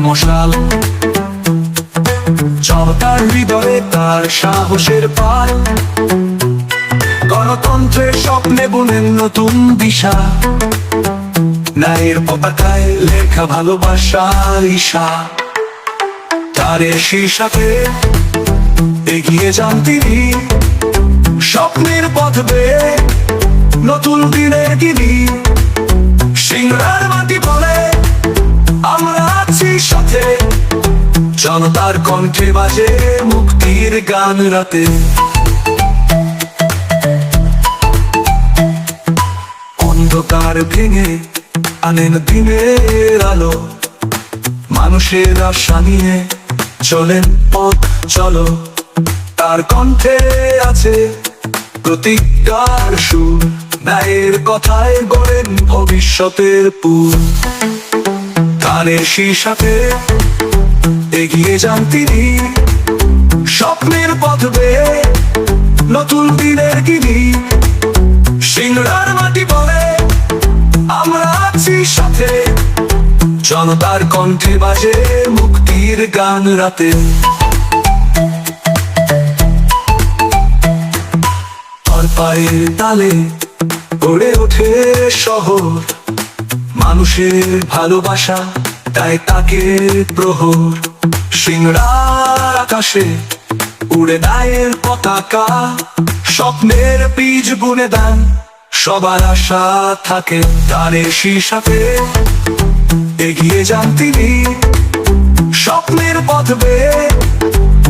মশাল। জনতার হৃদয়ে তার সাহসের পাল। গণতন্ত্রের স্বপ্নে বুনেন নতুন দিশা। ন্যায়ের পতাকায় লেখা ভালোবাসা ঈশা। তারে শীর্ষাতে এগিয়ে যান তিনি। স্বপ্নের পথ বেয়ে নতুন দিনের গিরি। সিংড়ার জনতার কণ্ঠে বাজে মুক্তির গান রাতে। অন্ধকার ভেঙে আনেন দিনের আলো। মানুষের আশা নিয়ে চলেন পথ, চলো। তার কণ্ঠে আছে প্রতিজ্ঞার সুর। ন্যায়ের কথায় গড়েন ভবিষ্যতের পুর। কানের শীর্ষাতে এগিয়ে যান তিনি। স্বপ্নের পথ বেয়ে নতুন দিনের গিরি সিংড়ার মাটি বলে আমরা আছি সাথে। জনতার কণ্ঠে বাজে মুক্তির গান রাতে। পায়ের তালে গড়ে ওঠে শহর। মানুষের ভালোবাসা, তাই তাকে প্রহর। সিংড়ার আকাশে উড়ে দায়ের পতাকা, স্বপ্নের বীজ বুনে দেন, সবার আশা থাকে তারে এগিয়ে যান তিনি স্বপ্নের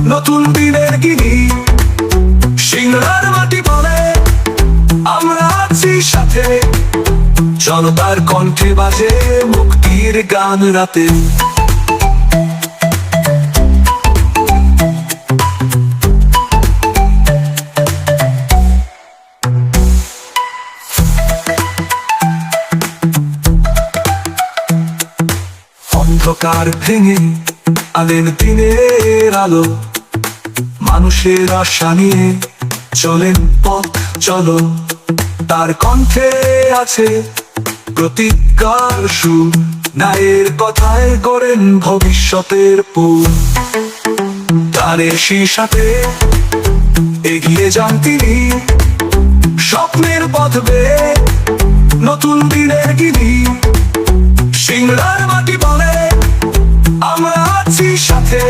নতুন দিনের গিনি। সিংড়ার মাটি বলে আমরা আছি সাথে, জনতার কণ্ঠে বাজে মুক্তির গান রাতে। অন্ধকার ভেঙে আলেন দিনের আলো? মানুষের আশা নিয়ে চলেন পথ চলো। তার কণ্ঠে আছে প্রতিজ্ঞার সুর। ন্যায়ের কথায় গড়েন ভবিষ্যতের পুর। তারে শীর্ষাতে এগিয়ে যান তিনি। স্বপ্নের পথ নতুন দিনের গিরি সিংড়ার মাটি বলে সাথে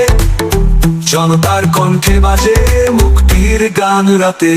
জনতার কণ্ঠে বাজে মুক্তির গান রাতে।